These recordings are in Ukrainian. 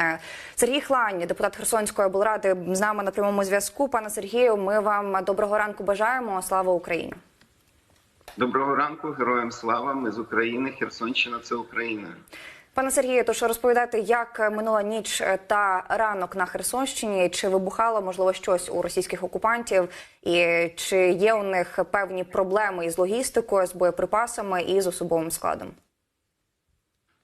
Е, Сергій Хлань, депутат Херсонської облради, з нами на прямому зв'язку. Пане Сергію, ми вам доброго ранку бажаємо. Слава Україні! Доброго ранку, героям слава. Ми з України. Херсонщина це Україна. Пане Сергію, тож розповідайте, як минула ніч та ранок на Херсонщині, чи вибухало можливо щось у російських окупантів, і чи є у них певні проблеми із логістикою, з боєприпасами і з особовим складом?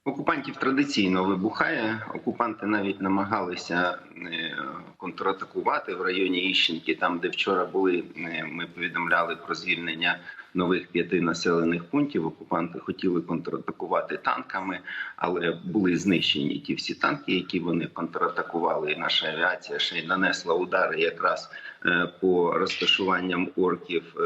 Окупантів традиційно вибухає. Окупанти навіть намагалися е, контратакувати в районі Іщенки, там де вчора були. е, Ми повідомляли про звільнення нових п'яти населених пунктів. Окупанти хотіли контратакувати танками, але були знищені ті всі танки, які вони контратакували. І наша авіація ще й нанесла удари якраз е, по розташуванням орків е,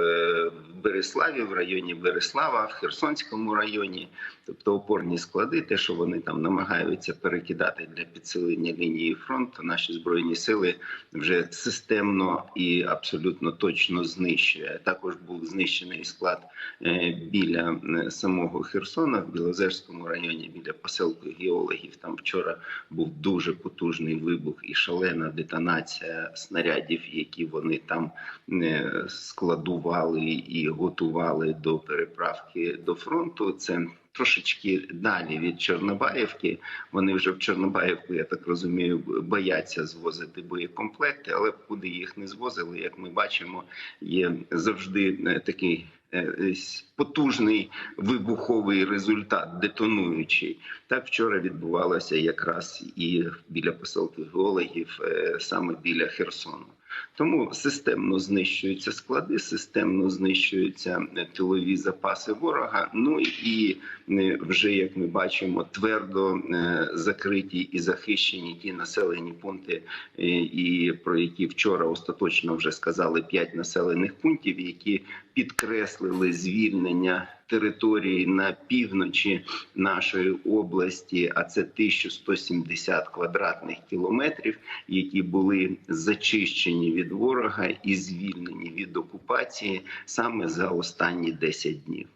в Береславі, в районі Береслава, в Херсонському районі, тобто опорні склади, те, що вони там намагаються перекидати для підсилення лінії фронту, наші збройні сили вже системно і абсолютно точно знищує. Також був знищений склад е, біля е, самого Херсона в Білозерському районі, біля поселку геологів. Там вчора був дуже потужний вибух і шалена детонація снарядів, які вони там е, складували і готували до переправки до фронту. Це Трошечки далі від Чорнобаївки. Вони вже в Чорнобаївку, я так розумію, бояться звозити боєкомплекти, але куди їх не звозили, як ми бачимо, є завжди е, такий е, потужний вибуховий результат, детонуючий. Так вчора відбувалося якраз і біля поселку геологів, е, саме біля Херсону. Тому системно знищуються склади, системно знищуються е, тилові запаси ворога. Ну і е, вже як ми бачимо, твердо е, закриті і захищені ті населені пункти, і про які вчора остаточно вже сказали п'ять населених пунктів, які підкреслили звільнення території на півночі нашої області, а це 1170 квадратних кілометрів, які були зачищені від ворога і звільнені від окупації саме за останні 10 днів.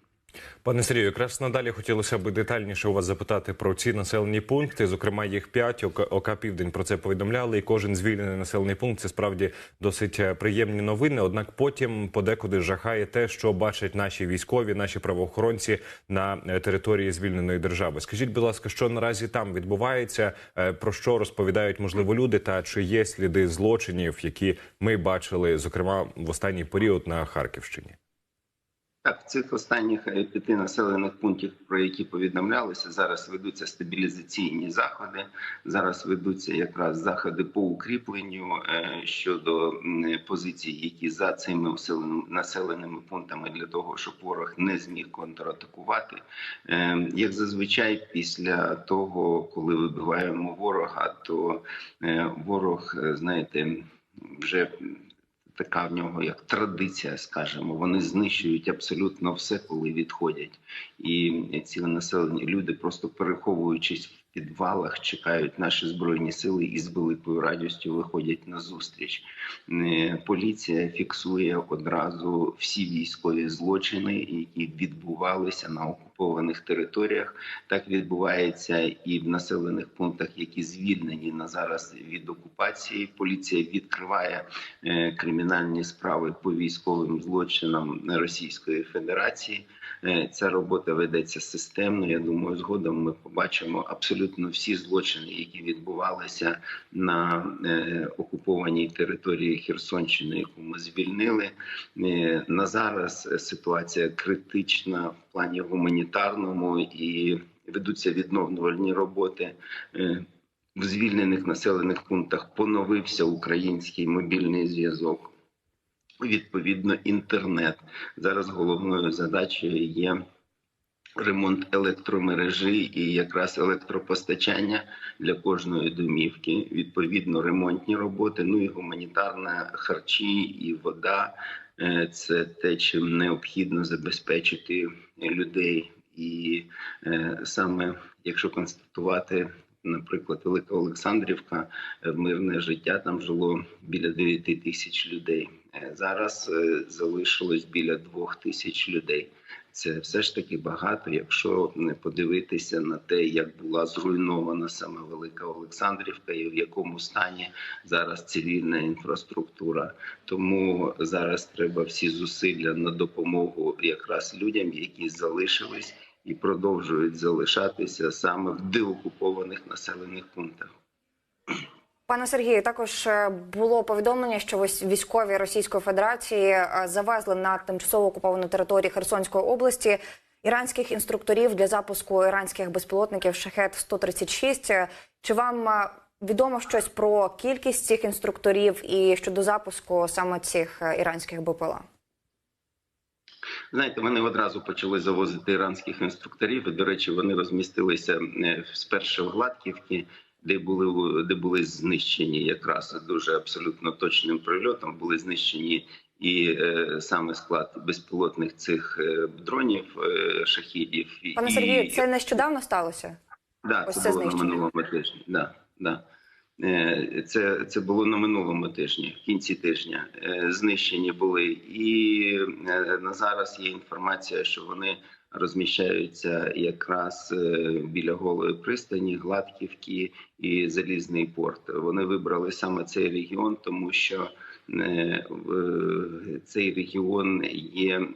Пане Сергію, якраз надалі хотілося б детальніше у вас запитати про ці населені пункти. Зокрема, їх п'ять. ОК, Південь про це повідомляли. І кожен звільнений населений пункт це справді досить е, приємні новини. Однак потім подекуди жахає те, що бачать наші військові, наші правоохоронці на е, території звільненої держави. Скажіть, будь ласка, що наразі там відбувається? Е, Про що розповідають можливо люди? Та чи є сліди злочинів, які ми бачили, зокрема в останній період на Харківщині? Так, в цих останніх е, п'яти населених пунктів, про які повідомлялися, зараз ведуться стабілізаційні заходи. Зараз ведуться якраз заходи по укріпленню е, щодо позицій, які за цими населеними- пунктами для того, щоб ворог не зміг контратакувати. Е, Як зазвичай, після того, коли вибиваємо ворога, то ворог, знаєте, вже така в нього як традиція, скажімо, вони знищують абсолютно все, коли відходять. І ці населені люди, просто переховуючись підвалах, чекають наші збройні сили і з великою радістю виходять на зустріч. Е, Поліція фіксує одразу всі військові злочини, які відбувалися на окупованих територіях. Так відбувається і в населених пунктах, які звільнені на зараз від окупації. Поліція відкриває е, кримінальні справи по військовим злочинам Російської Федерації. Е, Ця робота ведеться системно. Я думаю, згодом ми побачимо абсолютно всі злочини, які відбувалися на е, окупованій території Херсонщини, яку ми звільнили. Е, На зараз ситуація критична в плані гуманітарному і ведуться відновлювальні роботи. Е, В звільнених населених пунктах поновився український мобільний зв'язок. Відповідно, інтернет зараз головною задачею є ремонт електромережі і якраз електропостачання для кожної домівки. Відповідно, ремонтні роботи, ну і гуманітарна харчі і вода. Е, Це те, чим необхідно забезпечити людей, і е, саме якщо констатувати. Наприклад, Велика Олександрівка, е, мирне життя там жило біля 9 тисяч людей. Зараз залишилось біля 2 тисяч людей. Це все ж таки багато, якщо не подивитися на те, як була зруйнована саме Велика Олександрівка, і в якому стані зараз цивільна інфраструктура. Тому зараз треба всі зусилля на допомогу якраз людям, які залишились і продовжують залишатися саме в деокупованих населених пунктах. Пане Сергію, також е, було повідомлення, що військові Російської Федерації е, завезли на тимчасово окуповану територію Херсонської області іранських інструкторів для запуску іранських безпілотників Шахет 136 Чи вам е, відомо щось про кількість цих інструкторів і щодо запуску саме цих е, іранських БПЛА? Знаєте, вони одразу почали завозити іранських інструкторів. І, до речі, вони розмістилися е, спершу в Гладківці, де були де були знищені якраз дуже абсолютно точним прильотом. Були знищені і е, саме склад безпілотних цих е, дронів е, шахідів. Пане і, Сергію, це нещодавно сталося? Да, Ось це, це було на минулому тижні. Да, да. Е, Це, це було на минулому тижні, в кінці тижня. Е, Знищені були. І е, на зараз є інформація, що вони розміщаються якраз е, біля голої пристані, Гладківки і Залізний порт. Вони вибрали саме цей регіон, тому що е, цей регіон є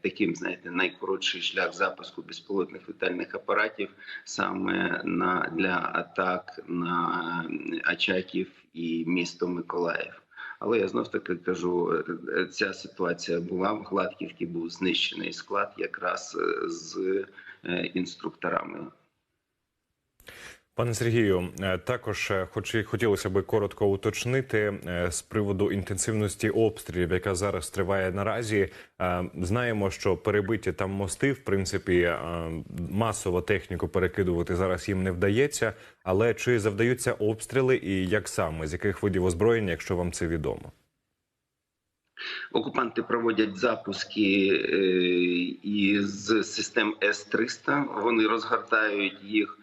таким, знаєте, найкоротший шлях запуску безпілотних літальних апаратів саме на для атак на Ачаків і місто Миколаїв. Але я знов таки кажу, е, ця ситуація була в Гладківці, був знищений склад якраз е, з е, інструкторами. Пане Сергію, е, також е, хоч і хотілося би коротко уточнити е, з приводу інтенсивності обстрілів, яка зараз триває наразі. Знаємо, що перебиті там мости, в принципі, масово техніку перекидувати зараз їм не вдається. Але чи завдаються обстріли і як саме з яких видів озброєння, якщо вам це відомо? Окупанти проводять запуски із систем С-300. Вони розгортають їх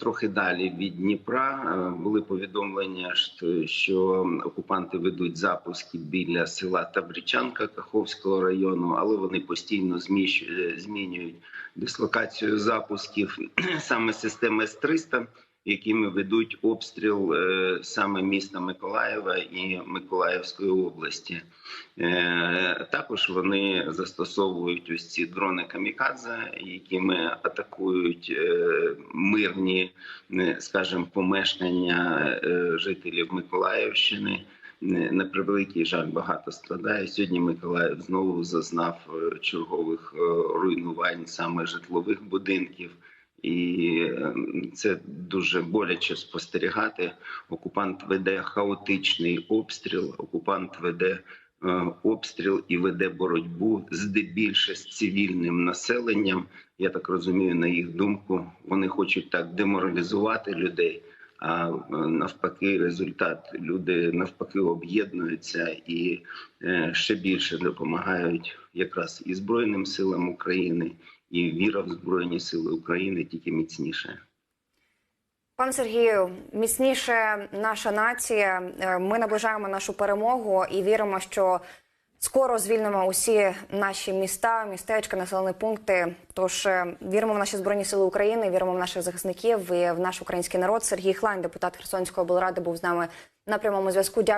трохи далі від Дніпра. Е, Були повідомлення, що- окупанти ведуть запуски біля села Табричанка Каховського району, але вони постійно зміщу- змінюють дислокацію запусків саме системи С-300 якими ведуть обстріл е, саме міста Миколаєва і Миколаївської області. Е, Також вони застосовують ось ці дрони камікадзе, якими атакують е, мирні, скажімо, помешкання жителів Миколаївщини. На превеликий жаль, багато страдає. Сьогодні Миколаїв знову зазнав чергових руйнувань саме житлових будинків. І е, це дуже боляче спостерігати. Окупант веде хаотичний обстріл. Окупант веде е, обстріл і веде боротьбу здебільше з цивільним населенням. Я так розумію, на їх думку, вони хочуть так деморалізувати людей. А е, навпаки, результат люди навпаки об'єднуються і е, ще більше допомагають якраз і Збройним силам України, і віра в Збройні Сили України тільки міцніше. Пане Сергію, міцніше наша нація. Е, Ми наближаємо нашу перемогу і віримо, що скоро звільнимо усі наші міста, містечка, населені пункти. Тож е, віримо в наші збройні сили України, віримо в наших захисників і в наш український народ. Сергій Хлань, депутат Херсонської облради, був з нами на прямому зв'язку. Дякую.